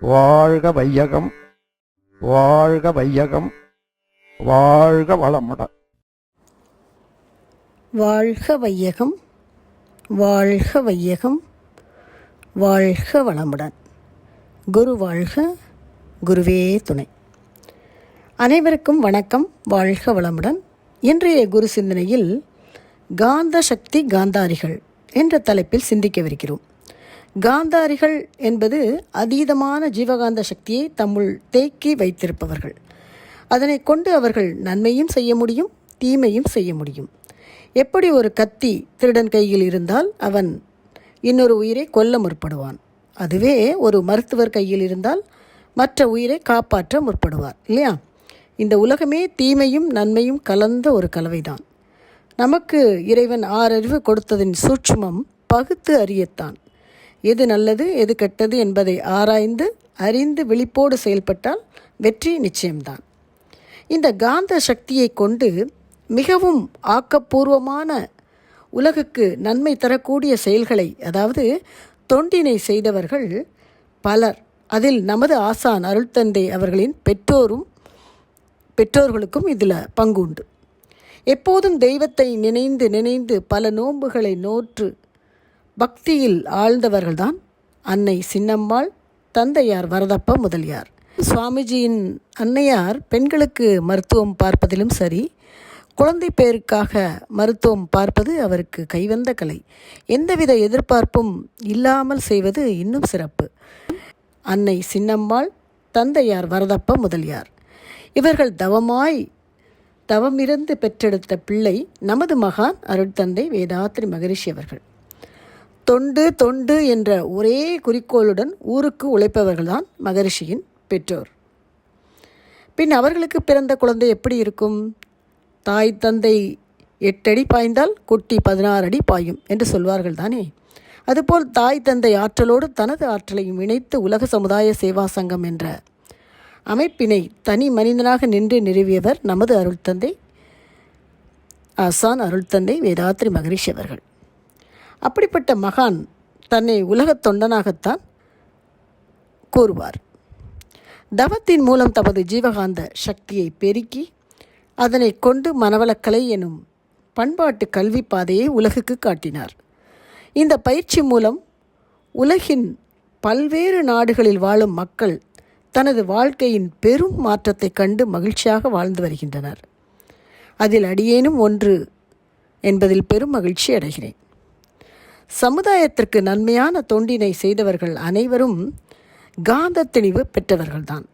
வாழ்க வையகம் வாழ்க வையகம் வாழ்க வளமுடன் வாழ்க வையகம் வாழ்க வையகம் வாழ்க வளமுடன். குரு வாழ்க குருவே துணை. அனைவருக்கும் வணக்கம் வாழ்க வளமுடன். இன்றைய குரு சிந்தனையில் காந்த சக்தி காந்தாரிகள் என்ற தலைப்பில் சிந்திக்கவிருக்கிறோம். காந்தாரிகள் என்பது அதீதமான ஜீவகாந்த சக்தியை தம்முள் தேக்கி வைத்திருப்பவர்கள். அதனை கொண்டு அவர்கள் நன்மையும் செய்ய முடியும் தீமையும் செய்ய முடியும். எப்படி ஒரு கத்தி திருடன் கையில் இருந்தால் அவன் இன்னொரு உயிரை கொல்ல முற்படுவான். அதுவே ஒரு மருத்துவர் கையில் இருந்தால் மற்ற உயிரை காப்பாற்ற முற்படுவார் இல்லையா? இந்த உலகமே தீமையும் நன்மையும் கலந்த ஒரு கலவைதான். நமக்கு இறைவன் ஆறறிவு கொடுத்ததின் சூட்சுமம் பகுத்து அறியத்தான். எது நல்லது எது கெட்டது என்பதை ஆராய்ந்து அறிந்து விழிப்போடு செயல்பட்டால் வெற்றி நிச்சயம்தான். இந்த காந்த சக்தியை கொண்டு மிகவும் ஆக்கப்பூர்வமான உலகுக்கு நன்மை தரக்கூடிய செயல்களை அதாவது தொண்டினை செய்தவர்கள் பலர் அதில் நமது ஆசான் அருள்தந்தை அவர்களின் பெற்றோரும் பெற்றோர்களுக்கும் இதில் பங்கு உண்டு எப்போதும் தெய்வத்தை நினைந்து நினைந்து பல நோன்புகளை நோற்று பக்தியில் ஆழ்ந்தவர்கள்தான் அன்னை சின்னம்மாள் தந்தையார் வரதப்ப முதலியார். சுவாமிஜியின் அன்னையார் பெண்களுக்கு மருத்துவம் பார்ப்பதிலும் சரி குழந்தை பேருக்காக மருத்துவம் பார்ப்பது அவருக்கு கைவந்த கலை. எந்தவித எதிர்பார்ப்பும் இல்லாமல் செய்வது இன்னும் சிறப்பு. அன்னை சின்னம்மாள் தந்தையார் வரதப்ப முதலியார். இவர்கள் தவமாய் தவமிருந்து பெற்றெடுத்த பிள்ளை நமது மகான் அருட்தந்தை வேதாத்ரி மகரிஷி அவர்கள். தொண்டு தொண்டு என்ற ஒரே குறிக்கோளுடன் ஊருக்கு உழைப்பவர்கள்தான் மகரிஷியின் பெற்றோர். பின் அவர்களுக்கு பிறந்த குழந்தை எப்படி இருக்கும்? தாய் தந்தை எட்டடி பாய்ந்தால் குட்டி பதினாறு அடி பாயும் என்று சொல்வார்கள் தானே. அதுபோல் தாய் தந்தை ஆற்றலோடு தனது ஆற்றலையும் இணைத்து உலக சமுதாய சேவா சங்கம் என்ற அமைப்பினை தனி மனிதனாக நின்று நிறுவியவர் நமது அருள்தந்தை ஆசான் அருள்தந்தை வேதாத்ரி மகரிஷி அவர்கள். அப்படிப்பட்ட மகான் தன்னை உலகத் தொண்டனாகத்தான் கூறுவார். தவத்தின் மூலம் தமது ஜீவகாந்த சக்தியை பெருக்கி அதனை கொண்டு மனவளக்கலை எனும் பண்பாட்டு கல்வி பாதையை உலகுக்கு காட்டினார். இந்த பயிற்சி மூலம் உலகின் பல்வேறு நாடுகளில் வாழும் மக்கள் தனது வாழ்க்கையின் பெரும் மாற்றத்தை கண்டு மகிழ்ச்சியாக வாழ்ந்து வருகின்றனர். அதில் அடியேனும் ஒன்று என்பதில் பெரும் மகிழ்ச்சி அடைகிறேன். சமுதாயத்திற்கு நன்மையான தொண்டினை செய்தவர்கள் அனைவரும் காந்த தெளிவு பெற்றவர்கள்தான்.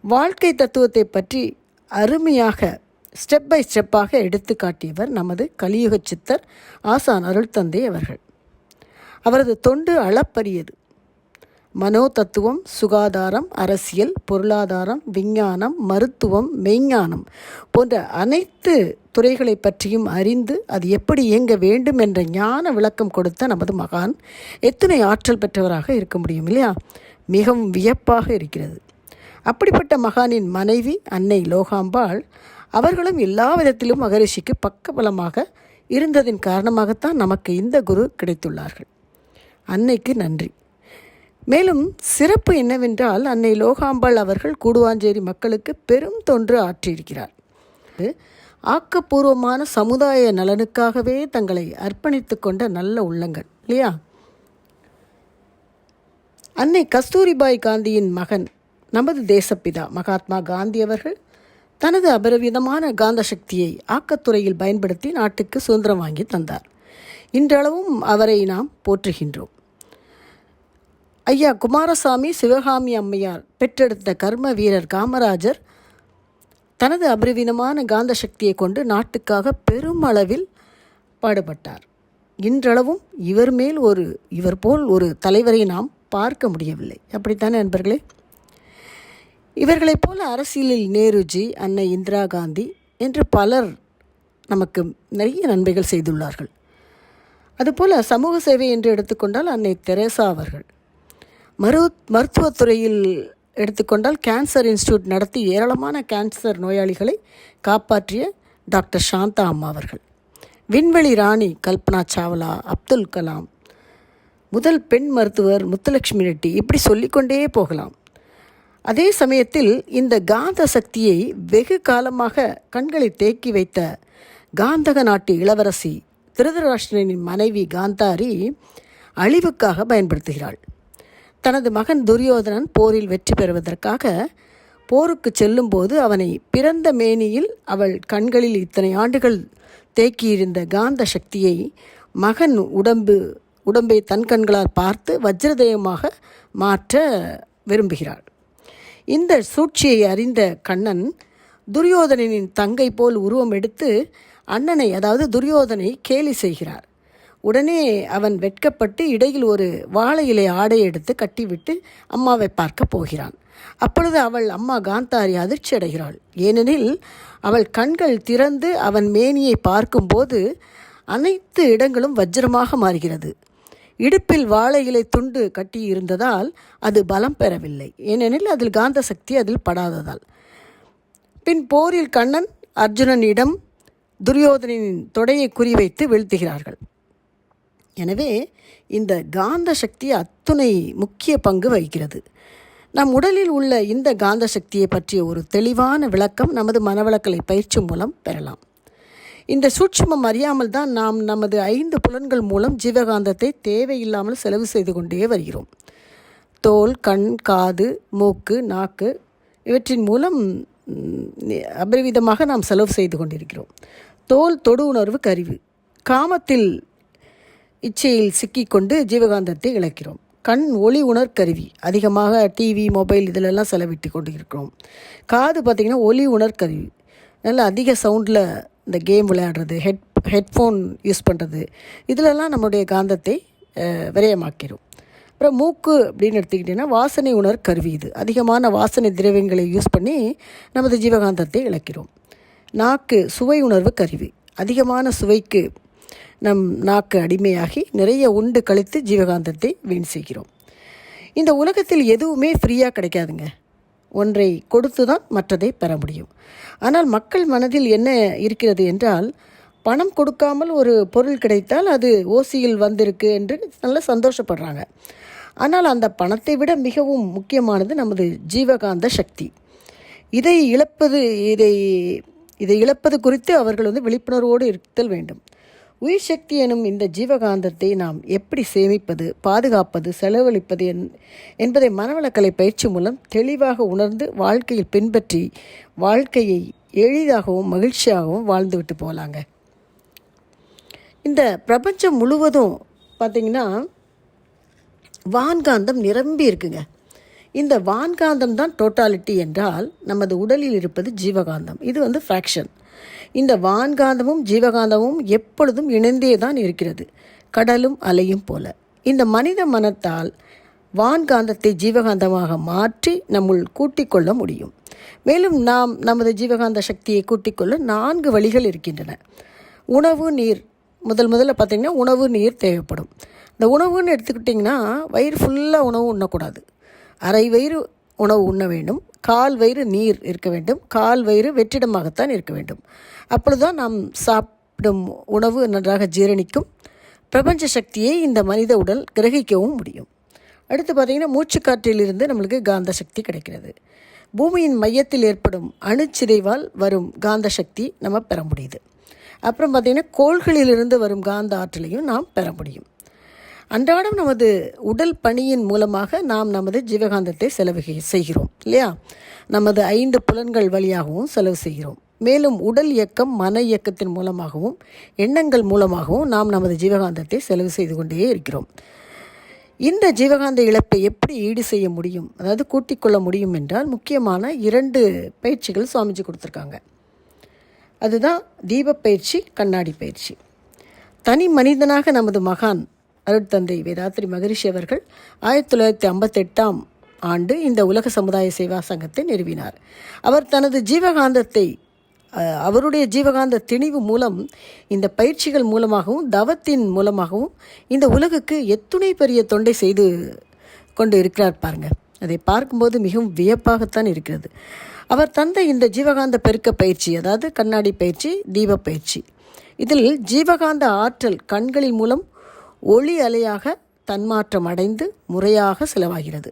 வாழ்க்கை தத்துவத்தை பற்றி அருமையாக ஸ்டெப் பை ஸ்டெப்பாக எடுத்து காட்டியவர் நமது கலியுக சித்தர் ஆசான் அருள்தந்தை அவர்கள். அவரது தொண்டு அளப்பரியது. மனோதத்துவம் சுகாதாரம் அரசியல் பொருளாதாரம் விஞ்ஞானம் மருத்துவம் மெய்ஞானம் போன்ற அனைத்து துறைகளை பற்றியும் அறிந்து அது எப்படி இயங்க வேண்டும் என்ற ஞான விளக்கம் கொடுத்த நமது மகான் எத்தனை ஆற்றல் பெற்றவராக இருக்க முடியும் இல்லையா? மிகவும் வியப்பாக இருக்கிறது. அப்படிப்பட்ட மகானின் மனைவி அன்னை லோகாம்பாள் அவர்களும் எல்லா விதத்திலும் மகரிஷிக்கு பக்கபலமாக இருந்ததின் காரணமாகத்தான் நமக்கு இந்த குரு கிடைத்துள்ளார்கள். அன்னைக்கு நன்றி. மேலும் சிறப்பு என்னவென்றால் அன்னை லோகாம்பாள் அவர்கள் கூடுவாஞ்சேரி மக்களுக்கு பெரும் தொன்று ஆற்றியிருக்கிறார். ஆக்கப்பூர்வமான சமுதாய நலனுக்காகவே தங்களை அர்ப்பணித்து கொண்ட நல்ல உள்ளங்கள் இல்லையா? அன்னை கஸ்தூரிபாய் காந்தியின் மகன் நமது தேசப்பிதா மகாத்மா காந்தி அவர்கள் தனது அபரிவிதமான காந்த சக்தியை ஆக்கத்துறையில் பயன்படுத்தி நாட்டுக்கு சுதந்திரம் வாங்கி தந்தார். இன்றளவும் அவரை நாம் போற்றுகின்றோம். ஐயா குமாரசாமி சிவகாமி அம்மையார் பெற்றெடுத்த கர்ம வீரர் காமராஜர் தனது அபரிவினமான காந்த சக்தியை கொண்டு நாட்டுக்காக பெருமளவில் பாடுபட்டார். இன்றளவும் இவர் மேல் ஒரு இவர் போல் ஒரு தலைவரை நாம் பார்க்க முடியவில்லை. அப்படித்தானே நண்பர்களே? இவர்களைப் போல அரசியலில் நேருஜி அன்னை இந்திரா காந்தி என்று பலர் நமக்கு நிறைய நன்மைகள் செய்துள்ளார்கள். அதுபோல் சமூக சேவை என்று எடுத்துக்கொண்டால் அன்னை தெரேசா அவர்கள். மரு மருத்துவத்துறையில் எடுத்துக்கொண்டால் கேன்சர் இன்ஸ்டியூட் நடத்தி ஏராளமான கேன்சர் நோயாளிகளை காப்பாற்றிய டாக்டர் சாந்தா அம்மா அவர்கள். விண்வெளி ராணி கல்பனா சாவ்லா அப்துல் கலாம் முதல் பெண் மருத்துவர் முத்துலட்சுமி ரெட்டி இப்படி சொல்லிக்கொண்டே போகலாம். அதே சமயத்தில் இந்த காந்த சக்தியை வெகு காலமாக கண்களை தேக்கி வைத்த காந்தக நாட்டு இளவரசி திருதராஷ்டிரனின் மனைவி காந்தாரி அழிவுக்காக பயன்படுத்துகிறாள். தனது மகன் துரியோதனன் போரில் வெற்றி பெறுவதற்காக போருக்கு செல்லும்போது அவனை பிறந்த மேனியில் அவள் கண்களில் இத்தனை ஆண்டுகள் தேக்கியிருந்த காந்த சக்தியை மகன் உடம்பு உடம்பை தன் கண்களால் பார்த்து வஜ்ரதயமாக மாற்ற விரும்புகிறாள். இந்த சூழ்ச்சியை அறிந்த கண்ணன் துரியோதனனின் தங்கை போல் உருவம் எடுத்து அண்ணனை அதாவது துரியோதனை கேலி செய்கிறார். உடனே அவன் வெட்கப்பட்டு இடையில் ஒரு வாழை இலை ஆடை எடுத்து கட்டிவிட்டு அம்மாவை பார்க்க போகிறான். அப்பொழுது அவள் அம்மா காந்தாரி அதிர்ச்சி அடைகிறாள். ஏனெனில் அவள் கண்கள் திறந்து அவன் மேனியை பார்க்கும்போது அனைத்து இடங்களும் வஜ்ரமாக மாறுகிறது. இடுப்பில் வாழை இலை துண்டு கட்டி இருந்ததால் அது பலம் பெறவில்லை. ஏனெனில் அதில் காந்த சக்தி அதில் படாததால். பின் போரில் கண்ணன் அர்ஜுனனிடம் துரியோதனின் தொடையை குறிவைத்து வீழ்த்துகிறார்கள். எனவே இந்த காந்த சக்தி அத்துணை முக்கிய பங்கு வகிக்கிறது. நம் உடலில் உள்ள இந்த காந்த சக்தியை பற்றிய ஒரு தெளிவான விளக்கம் நமது மனவளக்கலை பயிற்சி மூலம் பெறலாம். இந்த சூட்சமம் அறியாமல் தான் நாம் நமது ஐந்து புலன்கள் மூலம் ஜீவகாந்தத்தை தேவையில்லாமல் செலவு செய்து கொண்டே வருகிறோம். தோல் கண் காது மூக்கு நாக்கு இவற்றின் மூலம் அபரிவிதமாக நாம் செலவு செய்து கொண்டிருக்கிறோம். தோல் தொடு உணர்வு கருவி. காமத்தில் இச்சையில் சிக்கிக்கொண்டு ஜீவகாந்தத்தை இழக்கிறோம். கண் ஒளி உணர்கருவி. அதிகமாக டிவி மொபைல் இதிலெல்லாம் செலவிட்டு கொண்டு இருக்கிறோம் காது பார்த்திங்கன்னா ஒலி உணர்கருவி. நல்ல அதிக சவுண்டில் இந்த கேம் விளையாடுறது ஹெட் ஹெட்ஃபோன் யூஸ் பண்ணுறது இதிலெல்லாம் நம்முடைய காந்தத்தை விரயமாக்கிறோம். அப்புறம் மூக்கு அப்படின்னு எடுத்துக்கிட்டிங்கன்னா வாசனை உணர் கருவி இது. அதிகமான வாசனை திரவியங்களை யூஸ் பண்ணி நமது ஜீவகாந்தத்தை இழக்கிறோம். நாக்கு சுவை உணர்வு கருவி. அதிகமான சுவைக்கு நம் நாக்கு அடிமையாகி நிறைய உண்டு கழித்து ஜீவகாந்தத்தை வீண் செய்கிறோம். இந்த உலகத்தில் எதுவுமே ஃப்ரீயாக கிடைக்காதுங்க. ஒன்றை கொடுத்து தான் மற்றதை பெற முடியும். ஆனால் மக்கள் மனதில் என்ன இருக்கிறது என்றால் பணம் கொடுக்காமல் ஒரு பொருள் கிடைத்தால் அது ஓசியில் வந்திருக்கு என்று நல்ல சந்தோஷப்படுறாங்க. ஆனால் அந்த பணத்தை விட மிகவும் முக்கியமானது நமது ஜீவகாந்த சக்தி. இதை இழப்பது இதை இதை இழப்பது குறித்து அவர்கள் வந்து விழிப்புணர்வோடு இருத்தல் வேண்டும். உயிர் சக்தி எனும் இந்த ஜீவகாந்தத்தை நாம் எப்படி சேமிப்பது பாதுகாப்பது செலவழிப்பது என் என்பதை மனவளக்கலை பயிற்சி மூலம் தெளிவாக உணர்ந்து வாழ்க்கையில் பின்பற்றி வாழ்க்கையை எளிதாகவும் மகிழ்ச்சியாகவும் வாழ்ந்துவிட்டு போகலாங்க இந்த பிரபஞ்சம் முழுவதும் பார்த்திங்கன்னா வான்காந்தம் நிரம்பி இருக்குங்க. இந்த வான்காந்தம் தான் டோட்டாலிட்டி என்றால் நமது உடலில் இருப்பது ஜீவகாந்தம். இது வந்து ஃப்ராக்ஷன் இந்த வான்காந்தமும் ஜீவகாந்தமும் எப்பொழுதும் இணைந்தே தான் இருக்கிறது. கடலும் அலையும் போல. இந்த மனித மனத்தால் வான்காந்தத்தை ஜீவகாந்தமாக மாற்றி நம்முள் கூட்டிக் கொள்ள முடியும். மேலும் நாம் நமது ஜீவகாந்த சக்தியை கூட்டிக்கொள்ள நான்கு வழிகள் இருக்கின்றன. உணவு நீர். முதல் முதல்ல பார்த்திங்கன்னா உணவு நீர் தேவைப்படும். இந்த உணவுன்னு எடுத்துக்கிட்டிங்கன்னா வயிறு ஃபுல்லாக உணவு உண்ணக்கூடாது. அரை வயிறு உணவு உண்ண வேண்டும். கால் வயிறு நீர் இருக்க வேண்டும். கால் வயிறு வெற்றிடமாகத்தான் இருக்க வேண்டும். அப்பொழுதுதான் நாம் சாப்பிடும் உணவு நன்றாக ஜீரணிக்கும். பிரபஞ்ச சக்தியை இந்த மனித உடல் கிரகிக்கவும் முடியும். அடுத்து பார்த்திங்கன்னா மூச்சுக்காற்றிலிருந்து நம்மளுக்கு காந்த சக்தி கிடைக்கிறது. பூமியின் மையத்தில் ஏற்படும் அணுச்சிதைவால் வரும் காந்த சக்தி நம்ம பெற முடியுது. அப்புறம் பார்த்திங்கன்னா கோள்களிலிருந்து வரும் காந்த ஆற்றலையும் நாம் பெற முடியும். அன்றாடம் நமது உடல் பணியின் மூலமாக நாம் நமது ஜீவகாந்தத்தை செலவு செய்கிறோம் இல்லையா? நமது ஐந்து புலன்கள் வழியாகவும் செலவு செய்கிறோம். மேலும் உடல் இயக்கம் மன இயக்கத்தின் மூலமாகவும் எண்ணங்கள் மூலமாகவும் நாம் நமது ஜீவகாந்தத்தை செலவு செய்து கொண்டே இருக்கிறோம். இந்த ஜீவகாந்த இழப்பை எப்படி ஈடு செய்ய முடியும்? அதாவது கூட்டிக்கொள்ள முடியும் என்றால் முக்கியமான இரண்டு பயிற்சிகள் சுவாமிஜி கொடுத்துருக்காங்க. அதுதான் தீபப் பயிற்சி கண்ணாடி பயிற்சி. தனி மனிதனாக நமது மகான் அருட்தந்தை வேதாத்ரி மகரிஷி அவர்கள் ஆயிரத்தி தொள்ளாயிரத்தி ஐம்பத்தெட்டாம் ஆண்டு இந்த உலக சமுதாய சேவா சங்கத்தை நிறுவினார். அவர் தனது ஜீவகாந்தத்தை அவருடைய ஜீவகாந்த திணிவு மூலம் இந்த பயிற்சிகள் மூலமாகவும் தவத்தின் மூலமாகவும் இந்த உலகுக்கு எத்துணை பெரிய தொண்டை செய்து கொண்டு இருக்கிறார் பாருங்க. அதை பார்க்கும்போது மிகவும் வியப்பாகத்தான் இருக்கிறது. அவர் தந்த இந்த ஜீவகாந்த பெருக்க பயிற்சி அதாவது கண்ணாடி பயிற்சி தீப பயிற்சி இதில் ஜீவகாந்த ஆற்றல் கண்களின் மூலம் ஒளி அலையாக தன்மாற்றம் அடைந்து முறையாக செலவாகிறது.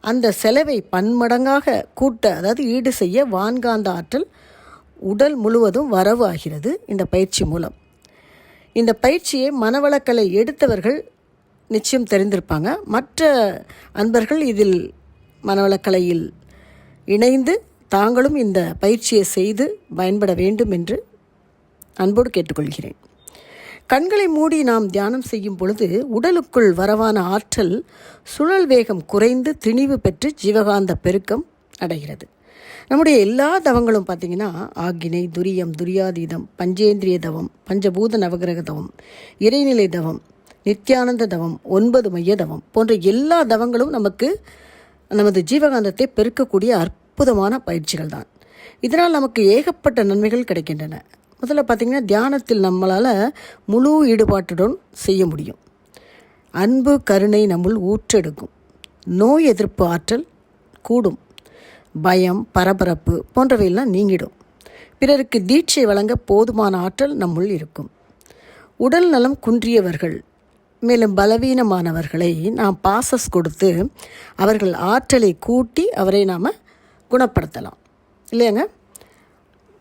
அந்த செலவை பன்மடங்காக கூட்ட அதாவது ஈடு செய்ய வான்காந்த ஆற்றல் உடல் முழுவதும் வரவு ஆகிறது இந்த பயிற்சி மூலம். இந்த பயிற்சியை மனவளக்கலை எடுத்தவர்கள் நிச்சயம் தெரிந்திருப்பாங்க. மற்ற அன்பர்கள் இதில் மனவளக்கலையில் இணைந்து தாங்களும் இந்த பயிற்சியை செய்து பயன்பட வேண்டும் என்று அன்போடு கேட்டுக்கொள்கிறேன். கண்களை மூடி நாம் தியானம் செய்யும் பொழுது உடலுக்குள் வரவான ஆற்றல் சுழல் வேகம் குறைந்து திணிவு பெற்று ஜீவகாந்த பெருக்கம் அடைகிறது. நம்முடைய எல்லா தவங்களும் பார்த்திங்கன்னா ஆக்கினை துரியம் துரியாதீதம் பஞ்சேந்திரிய தவம் பஞ்சபூத நவகிரக தவம் இறைநிலை தவம் நித்யானந்த தவம் ஒன்பது மைய தவம் போன்ற எல்லா தவங்களும் நமக்கு நமது ஜீவகாந்தத்தை பெருக்கக்கூடிய அற்புதமான பயிற்சிகள் தான் இதனால் நமக்கு ஏகப்பட்ட நன்மைகள் கிடைக்கின்றன. முதல்ல பார்த்திங்கன்னா தியானத்தில் நம்மளால் முழு ஈடுபாட்டுடன் செய்ய முடியும். அன்பு கருணை நம்முள் ஊற்றெடுக்கும். நோய் எதிர்ப்பு ஆற்றல் கூடும். பயம் பரபரப்பு போன்றவையெல்லாம் நீங்கிடும். பிறருக்கு தீட்சை வழங்க போதுமான ஆற்றல் நம்முள் இருக்கும். உடல் நலம் குன்றியவர்கள் மேலும் பலவீனமானவர்களை நாம் பாசஸ் கொடுத்து அவர்கள் ஆற்றலை கூட்டி அவரை நாம் குணப்படுத்தலாம். இல்லையாங்க?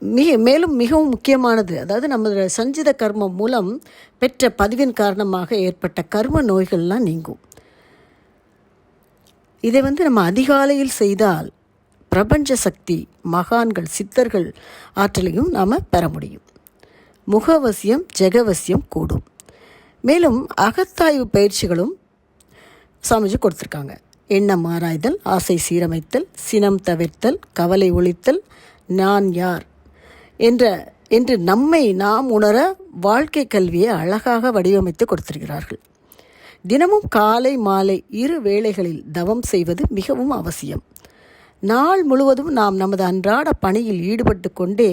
மிக மேலும் மிகவும் முக்கியமானது அதாவது நமது சஞ்சித கர்மம் மூலம் பெற்ற பதிவின் காரணமாக ஏற்பட்ட கர்ம நோய்கள்லாம் நீங்கும். இதை வந்து நம்ம அதிகாலையில் செய்தால் பிரபஞ்ச சக்தி மகான்கள் சித்தர்கள் ஆற்றலையும் நாம் பெற முடியும். முகவசியம் ஜெகவசியம் கூடும். மேலும் அகத்தாய்வு பயிற்சிகளும் சாமிஜி கொடுத்துருக்காங்க. எண்ணம் ஆராய்தல் ஆசை சீரமைத்தல் சினம் தவிர்த்தல் கவலை ஒழித்தல் நான் யார்? என்ற என்று நம்மை நாம் உணர வாழ்க்கை கல்வியை அழகாக வடிவமைத்து கொடுத்திருக்கிறார்கள். தினமும் காலை மாலை இரு வேளைகளில் தவம் செய்வது மிகவும் அவசியம். நாள் முழுவதும் நாம் நமது அன்றாட பணியில் ஈடுபட்டு கொண்டே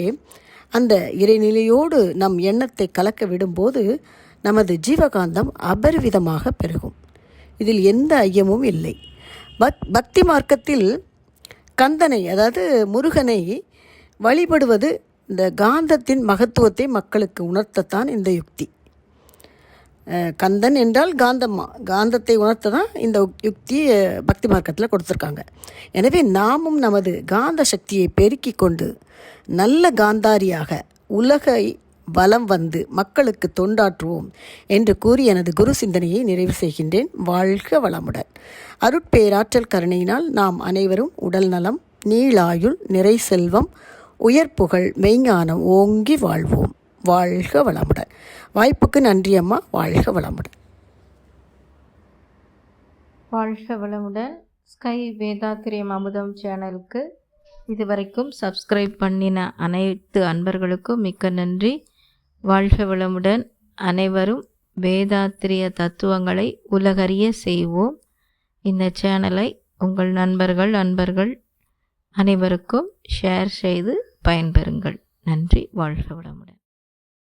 அந்த இறைநிலையோடு நம் எண்ணத்தை கலக்க விடும்போது நமது ஜீவகாந்தம் அபரிவிதமாக பெருகும். இதில் எந்த ஐயமும் இல்லை. பக் பக்தி மார்க்கத்தில் கந்தனை அதாவது முருகனை வழிபடுவது இந்த காந்தத்தின் மகத்துவத்தை மக்களுக்கு உணர்த்தத்தான் இந்த யுக்தி. கந்தன் என்றால் காந்தம்மா. காந்தத்தை உணர்த்த தான் இந்த யுக்தி பக்தி மார்க்கத்தில் கொடுத்துருக்காங்க. எனவே நாமும் நமது காந்த சக்தியை பெருக்கிக் கொண்டு நல்ல காந்தாரியாக உலகை வலம் வந்து மக்களுக்கு தொண்டாற்றுவோம் என்று கூறி எனது குரு சிந்தனையை நிறைவு செய்கின்றேன். வாழ்க வளமுடன். அருட்பேராற்றல் கருணையினால் நாம் அனைவரும் உடல் நலம் நீளாயுள் நிறை செல்வம் உயர் புகழ் மெய்ஞானம் ஓங்கி வாழ்வோம். வாழ்க வளமுடன். வாய்ப்புக்கு நன்றி அம்மா. வாழ்க வளமுடன். வாழ்க வளமுடன். ஸ்கை வேதாத்திரியம் அமுதம் சேனலுக்கு இதுவரைக்கும் சப்ஸ்கிரைப் பண்ணின அனைத்து அன்பர்களுக்கும் மிக்க நன்றி. வாழ்க வளமுடன். அனைவரும் வேதாத்திரிய தத்துவங்களை உலகறிய செய்வோம். இந்த சேனலை உங்கள் நண்பர்கள் அன்பர்கள் அனைவருக்கும் ஷேர் செய்து பயன்பெறுங்கள். நன்றி. வாழ்க வளமுடன்.